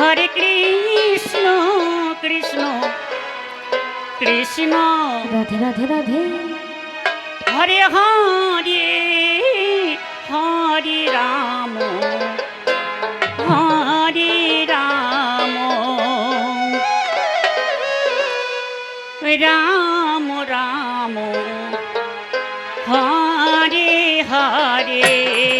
Hare Krishna Krishna Krishna. Radhe Radhe Radhe. Hare Hare Hare Ram Hare Ram. Ram Ram Hare Hare.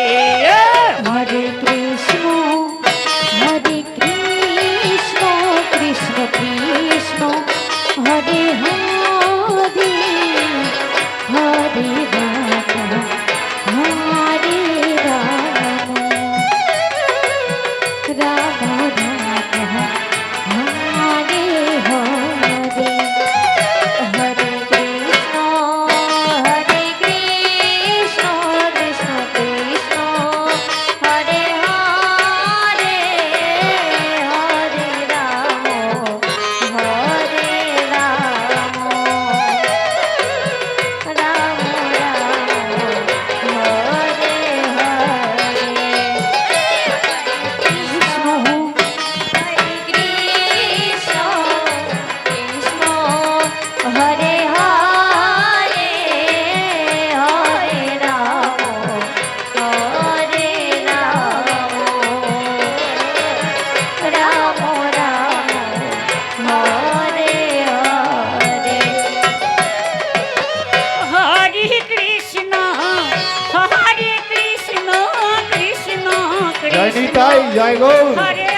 Nitai Joy Gour.